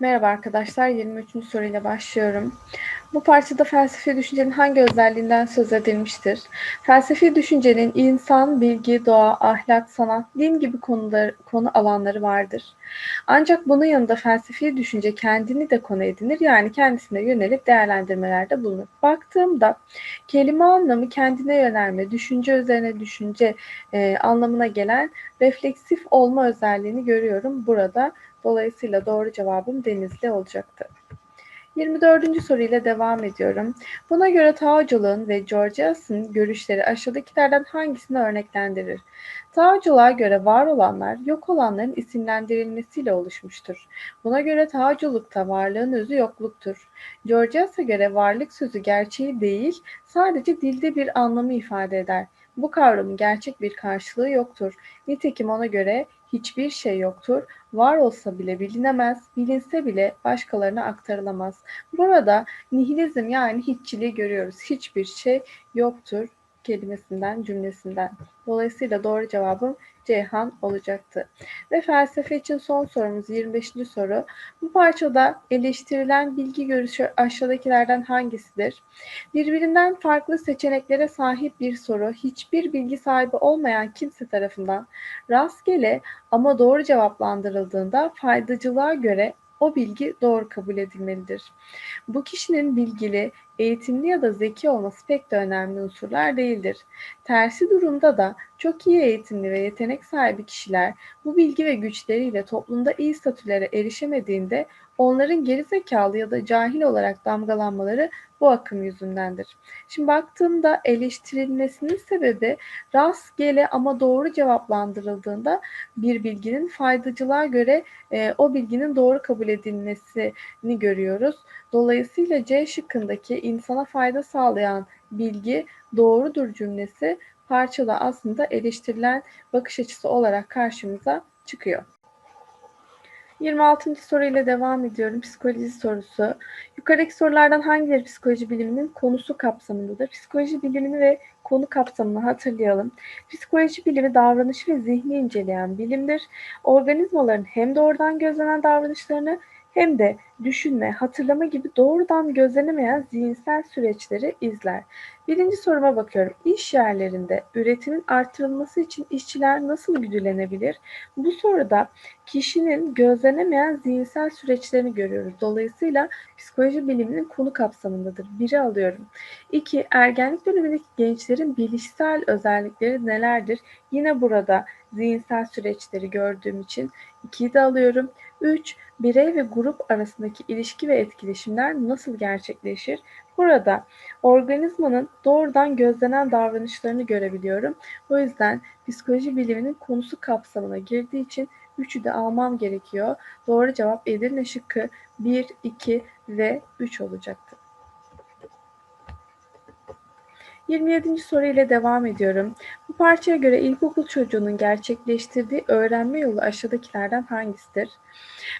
Merhaba arkadaşlar, 23. soruyla başlıyorum. Bu parçada felsefi düşüncenin hangi özelliğinden söz edilmiştir? Felsefi düşüncenin insan, bilgi, doğa, ahlak, sanat, din gibi konular, konu alanları vardır. Ancak bunun yanında felsefi düşünce kendini de konu edinir, yani kendisine yönelip değerlendirmelerde bulunur. Baktığımda kelime anlamı kendine yönelme, düşünce üzerine düşünce e, anlamına gelen refleksif olma özelliğini görüyorum burada. Dolayısıyla doğru cevabım Denizli olacaktı. 24. soruyla devam ediyorum. Buna göre Taoculuk'un ve Georgias'ın görüşleri aşağıdakilerden hangisini örneklendirir? Taoculuğa göre var olanlar yok olanların isimlendirilmesiyle oluşmuştur. Buna göre Taoculukta varlığın özü yokluktur. Georgias'a göre varlık sözü gerçeği değil, sadece dilde bir anlamı ifade eder. Bu kavramın gerçek bir karşılığı yoktur. Nitekim ona göre hiçbir şey yoktur. Var olsa bile bilinemez, bilinse bile başkalarına aktarılamaz. Burada nihilizm yani hiççiliği görüyoruz. Hiçbir şey yoktur kelimesinden, cümlesinden. Dolayısıyla doğru cevabım Ceyhan olacaktı. Ve felsefe için son sorumuz 25. soru. Bu parçada eleştirilen bilgi görüşü aşağıdakilerden hangisidir? Birbirinden farklı seçeneklere sahip bir soru hiçbir bilgi sahibi olmayan kimse tarafından rastgele ama doğru cevaplandırıldığında faydacılığa göre o bilgi doğru kabul edilmelidir. Bu kişinin bilgili, eğitimli ya da zeki olması pek de önemli unsurlar değildir. Tersi durumda da çok iyi eğitimli ve yetenek sahibi kişiler bu bilgi ve güçleriyle toplumda iyi statülere erişemediğinde onların geri zekalı ya da cahil olarak damgalanmaları bu akım yüzündendir. Şimdi baktığımda eleştirilmesinin sebebi rastgele ama doğru cevaplandırıldığında bir bilginin faydacılığa göre e, o bilginin doğru kabul edilmesini görüyoruz. Dolayısıyla C şıkkındaki insana fayda sağlayan bilgi doğrudur cümlesi parçada aslında eleştirilen bakış açısı olarak karşımıza çıkıyor. 26. soruyla devam ediyorum. Psikoloji sorusu. Yukarıdaki sorulardan hangileri psikoloji biliminin konusu kapsamındadır? Psikoloji bilimini ve konu kapsamını hatırlayalım. Psikoloji bilimi davranışı ve zihni inceleyen bilimdir. Organizmaların hem doğrudan gözlenen davranışlarını hem de düşünme, hatırlama gibi doğrudan gözlenemeyen zihinsel süreçleri izler. Birinci soruma bakıyorum. İş yerlerinde üretimin artırılması için işçiler nasıl güdülenebilir? Bu soruda kişinin gözlenemeyen zihinsel süreçlerini görüyoruz. Dolayısıyla psikoloji biliminin konu kapsamındadır. Biri alıyorum. İki, ergenlik dönemindeki gençlerin bilişsel özellikleri nelerdir? Yine burada zihinsel süreçleri gördüğüm için ikiyi de alıyorum. Üç, birey ve grup arasındaki ilişki ve etkileşimler nasıl gerçekleşir? Burada organizmanın doğrudan gözlenen davranışlarını görebiliyorum. O yüzden psikoloji biliminin konusu kapsamına girdiği için üçü de almam gerekiyor. Doğru cevap Edirne şıkkı 1, 2 ve 3 olacaktır. 27. soru ile devam ediyorum. Bu parçaya göre ilkokul çocuğunun gerçekleştirdiği öğrenme yolu aşağıdakilerden hangisidir?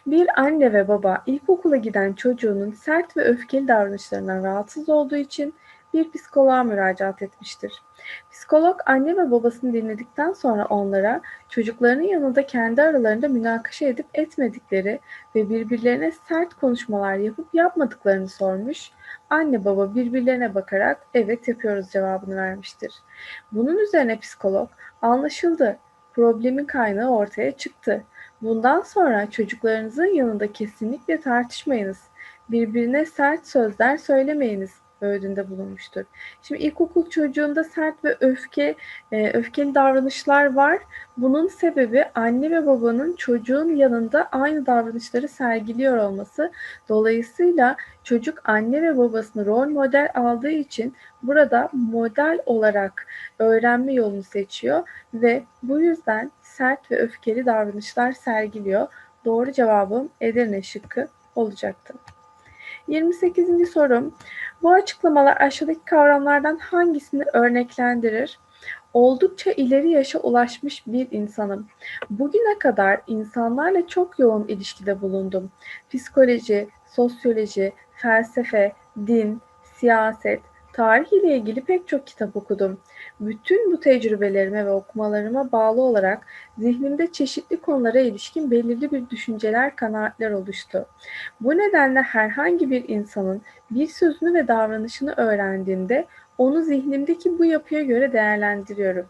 Bir anne ve baba ilkokula giden çocuğunun sert ve öfkeli davranışlarından rahatsız olduğu için bir psikoloğa müracaat etmiştir. Psikolog anne ve babasını dinledikten sonra onlara çocuklarının yanında kendi aralarında münakaşa edip etmedikleri ve birbirlerine sert konuşmalar yapıp yapmadıklarını sormuş. Anne baba birbirlerine bakarak evet yapıyoruz cevabını vermiştir. Bunun üzerine psikolog anlaşıldı. Problemin kaynağı ortaya çıktı. Bundan sonra çocuklarınızın yanında kesinlikle tartışmayınız. Birbirine sert sözler söylemeyiniz öğüdünde bulunmuştur. Şimdi ilkokul çocuğunda sert ve öfke, e, öfkeli davranışlar var. Bunun sebebi anne ve babanın çocuğun yanında aynı davranışları sergiliyor olması. Dolayısıyla çocuk anne ve babasını rol model aldığı için burada model olarak öğrenme yolunu seçiyor ve bu yüzden sert ve öfkeli davranışlar sergiliyor. Doğru cevabım Edirne şıkkı olacaktı. 28. sorum. Bu açıklamalar aşağıdaki kavramlardan hangisini örneklendirir? Oldukça ileri yaşa ulaşmış bir insanım. Bugüne kadar insanlarla çok yoğun ilişkide bulundum. Psikoloji, sosyoloji, felsefe, din, siyaset, tarih ile ilgili pek çok kitap okudum. Bütün bu tecrübelerime ve okumalarıma bağlı olarak zihnimde çeşitli konulara ilişkin belirli bir düşünceler, kanaatler oluştu. Bu nedenle herhangi bir insanın bir sözünü ve davranışını öğrendiğimde onu zihnimdeki bu yapıya göre değerlendiriyorum.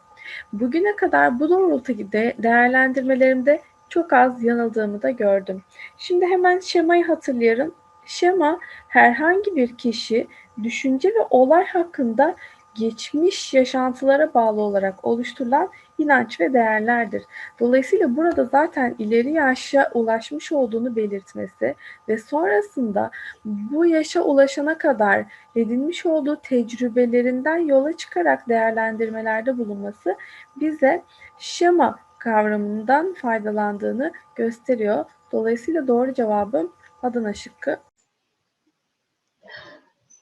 Bugüne kadar bu doğrultuda değerlendirmelerimde çok az yanıldığımı da gördüm. Şimdi hemen şemayı hatırlayalım. Şema herhangi bir kişi düşünce ve olay hakkında geçmiş yaşantılara bağlı olarak oluşturulan inanç ve değerlerdir. Dolayısıyla burada zaten ileri yaşa ulaşmış olduğunu belirtmesi ve sonrasında bu yaşa ulaşana kadar edinmiş olduğu tecrübelerinden yola çıkarak değerlendirmelerde bulunması bize şema kavramından faydalandığını gösteriyor. Dolayısıyla doğru cevabım Adana şıkkı.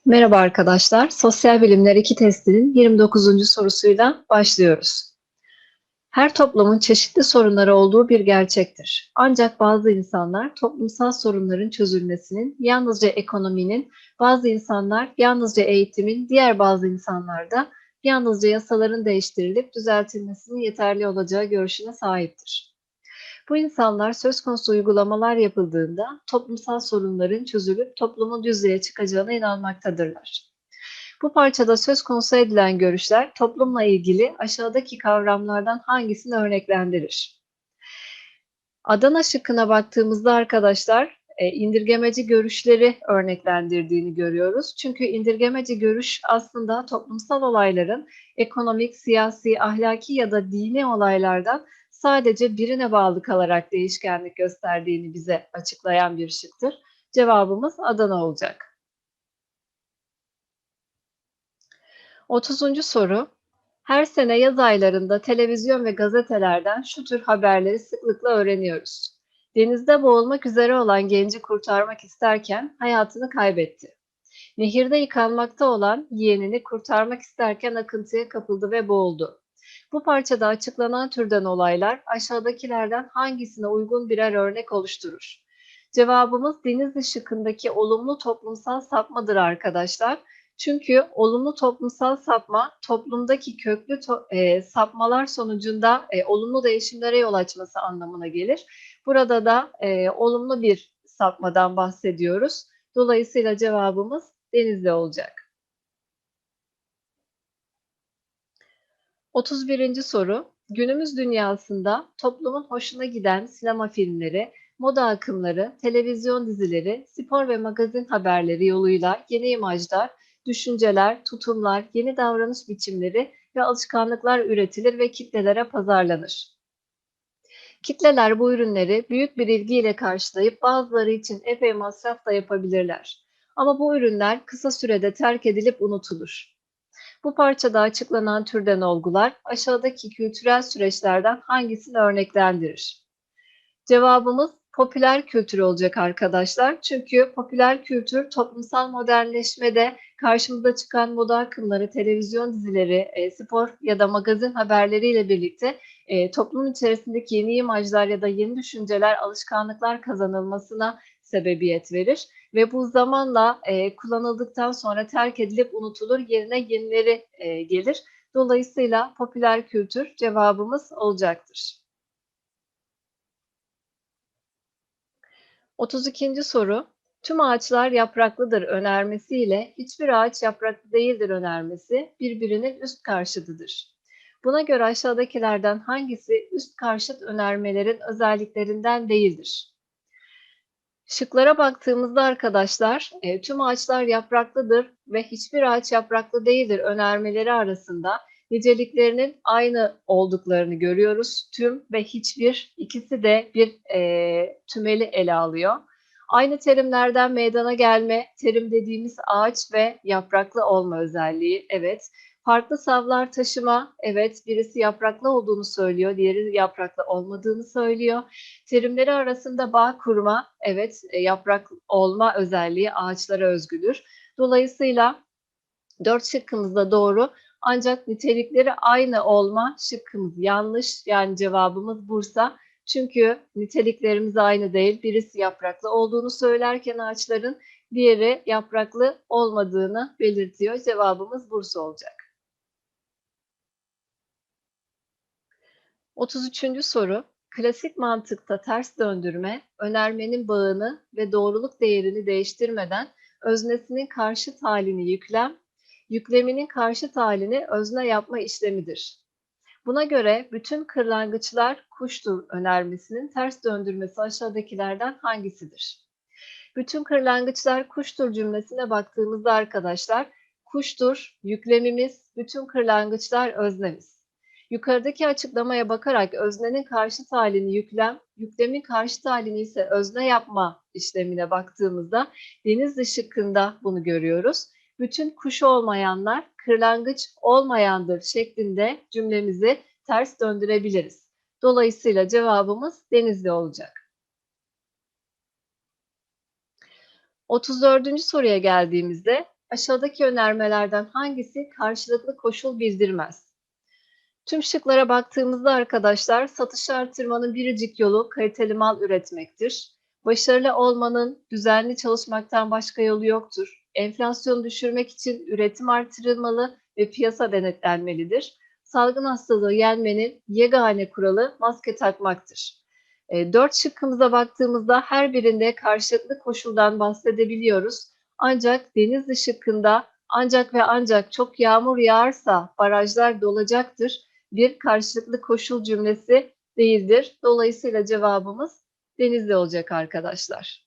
Merhaba arkadaşlar. Sosyal Bilimler 2 testinin 29. sorusuyla başlıyoruz. Her toplumun çeşitli sorunları olduğu bir gerçektir. Ancak bazı insanlar toplumsal sorunların çözülmesinin yalnızca ekonominin, bazı insanlar yalnızca eğitimin, diğer bazı insanlar da yalnızca yasaların değiştirilip düzeltilmesinin yeterli olacağı görüşüne sahiptir. Bu insanlar söz konusu uygulamalar yapıldığında toplumsal sorunların çözülüp toplumun düzlüğe çıkacağına inanmaktadırlar. Bu parçada söz konusu edilen görüşler toplumla ilgili aşağıdaki kavramlardan hangisini örneklendirir? Adana şıkkına baktığımızda arkadaşlar e, indirgemeci görüşleri örneklendirdiğini görüyoruz. Çünkü indirgemeci görüş aslında toplumsal olayların ekonomik, siyasi, ahlaki ya da dini olaylardan sadece birine bağlı kalarak değişkenlik gösterdiğini bize açıklayan bir şıktır. Cevabımız Adana olacak. 30. soru. Her sene yaz aylarında televizyon ve gazetelerden şu tür haberleri sıklıkla öğreniyoruz. Denizde boğulmak üzere olan genci kurtarmak isterken hayatını kaybetti. Nehirde yıkanmakta olan yeğenini kurtarmak isterken akıntıya kapıldı ve boğuldu. Bu parçada açıklanan türden olaylar aşağıdakilerden hangisine uygun birer örnek oluşturur? Cevabımız Denizli şıkkındaki olumlu toplumsal sapmadır arkadaşlar. Çünkü olumlu toplumsal sapma toplumdaki köklü to e, sapmalar sonucunda e, olumlu değişimlere yol açması anlamına gelir. Burada da e, olumlu bir sapmadan bahsediyoruz. Dolayısıyla cevabımız Denizli olacak. 31. soru. Günümüz dünyasında toplumun hoşuna giden sinema filmleri, moda akımları, televizyon dizileri, spor ve magazin haberleri yoluyla yeni imajlar, düşünceler, tutumlar, yeni davranış biçimleri ve alışkanlıklar üretilir ve kitlelere pazarlanır. Kitleler bu ürünleri büyük bir ilgiyle karşılayıp bazıları için epey masraf da yapabilirler. Ama bu ürünler kısa sürede terk edilip unutulur. Bu parçada açıklanan türden olgular aşağıdaki kültürel süreçlerden hangisini örneklendirir? Cevabımız popüler kültür olacak arkadaşlar. Çünkü popüler kültür toplumsal modernleşmede karşımıza çıkan moda akımları, televizyon dizileri, e, spor ya da magazin haberleriyle birlikte e, toplum içerisindeki yeni imajlar ya da yeni düşünceler, alışkanlıklar kazanılmasına sebebiyet verir ve bu zamanla e, kullanıldıktan sonra terk edilip unutulur, yerine yenileri e, gelir. Dolayısıyla popüler kültür cevabımız olacaktır. 32. soru. Tüm ağaçlar yapraklıdır önermesiyle hiçbir ağaç yapraklı değildir önermesi birbirinin üst karşıtıdır. Buna göre aşağıdakilerden hangisi üst karşıt önermelerin özelliklerinden değildir? Şıklara baktığımızda arkadaşlar e, tüm ağaçlar yapraklıdır ve hiçbir ağaç yapraklı değildir önermeleri arasında niceliklerinin aynı olduklarını görüyoruz. Tüm ve hiçbir ikisi de bir e, tümeli ele alıyor. Aynı terimlerden meydana gelme, terim dediğimiz ağaç ve yapraklı olma özelliği. Evet, Farklı savlar taşıma, evet birisi yapraklı olduğunu söylüyor, diğeri yapraklı olmadığını söylüyor. Terimleri arasında bağ kurma, evet e, yaprak olma özelliği ağaçlara özgüdür. Dolayısıyla dört şıkkımız da doğru. Ancak nitelikleri aynı olma şıkkımız yanlış. Yani cevabımız Bursa. Çünkü niteliklerimiz aynı değil. Birisi yapraklı olduğunu söylerken ağaçların, diğeri yapraklı olmadığını belirtiyor. Cevabımız Bursa olacak. 33. soru. Klasik mantıkta ters döndürme, önermenin bağını ve doğruluk değerini değiştirmeden öznesinin karşıt halini yüklem, yükleminin karşıt halini özne yapma işlemidir. Buna göre bütün kırlangıçlar kuştur önermesinin ters döndürmesi aşağıdakilerden hangisidir? Bütün kırlangıçlar kuştur cümlesine baktığımızda arkadaşlar kuştur yüklemimiz, bütün kırlangıçlar öznemiz. Yukarıdaki açıklamaya bakarak öznenin karşıt halini yüklem, yüklemin karşıt halini ise özne yapma işlemine baktığımızda Denizli şıkkında bunu görüyoruz. Bütün kuş olmayanlar kırlangıç olmayandır şeklinde cümlemizi ters döndürebiliriz. Dolayısıyla cevabımız Denizli olacak. 34. soruya geldiğimizde aşağıdaki önermelerden hangisi karşılıklı koşul bildirmez? Tüm şıklara baktığımızda arkadaşlar satış artırmanın biricik yolu kaliteli mal üretmektir. Başarılı olmanın düzenli çalışmaktan başka yolu yoktur. Enflasyonu düşürmek için üretim artırılmalı ve piyasa denetlenmelidir. Salgın hastalığı yenmenin yegane kuralı maske takmaktır. E, dört şıkkımıza baktığımızda her birinde karşılıklı koşuldan bahsedebiliyoruz. Ancak Denizli şıkkında ancak ve ancak çok yağmur yağarsa barajlar dolacaktır. Bir karşılıklı koşul cümlesi değildir. Dolayısıyla cevabımız Denizli olacak arkadaşlar.